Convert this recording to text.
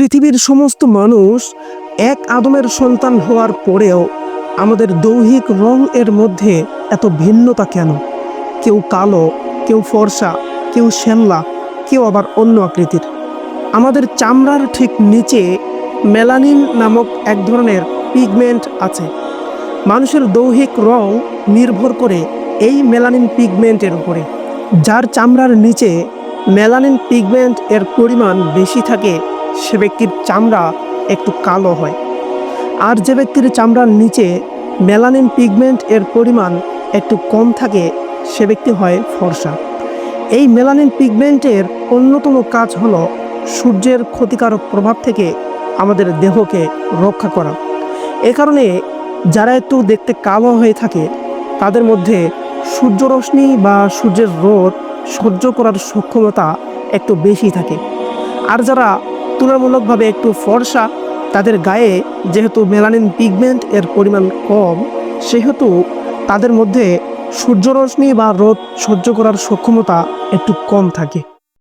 পৃথিবীর সমস্ত মানুষ এক আদমের সন্তান হওয়ার পরেও আমাদের দৈহিক রং এর মধ্যে এত ভিন্নতা কেন? কেউ কালো, কেউ ফর্সা, কেউ শ্যামলা, কেউ আবার অন্য আকৃতির। আমাদের চামড়ার ঠিক নিচে মেলানিন নামক এক ধরনের পিগমেন্ট আছে। মানুষের দৈহিক রং নির্ভর করে এই মেলানিন পিগমেন্টের উপরে। যার চামড়ার নিচে মেলানিন পিগমেন্ট এর পরিমাণ বেশি থাকে সে ব্যক্তির চামড়া একটু কালো হয়। আর যে ব্যক্তির চামড়ার নিচে মেলানিন পিগমেন্ট এর পরিমাণ একটু কম থাকে, সে ব্যক্তি হয় ফর্সা। এই মেলানিন পিগমেন্টের অন্যতম কাজ হলো সূর্যের ক্ষতিকারক প্রভাব থেকে আমাদের দেহকে রক্ষা করা। এ কারণে যারা একটু দেখতে কালো হয়ে থাকে, তাদের মধ্যে সূর্যরশ্মি বা সূর্যের রোদ সহ্য করার সক্ষমতা একটু বেশি থাকে। আর যারা তুলনামূলকভাবে একটু ফর্সা। তাদের গায়ে যেহেতু মেলানিন পিগমেন্ট এর পরিমাণ কম, সেহেতু তাদের মধ্যে সূর্যরশ্মি বা রোদ সহ্য করার সক্ষমতা একটু কম থাকে।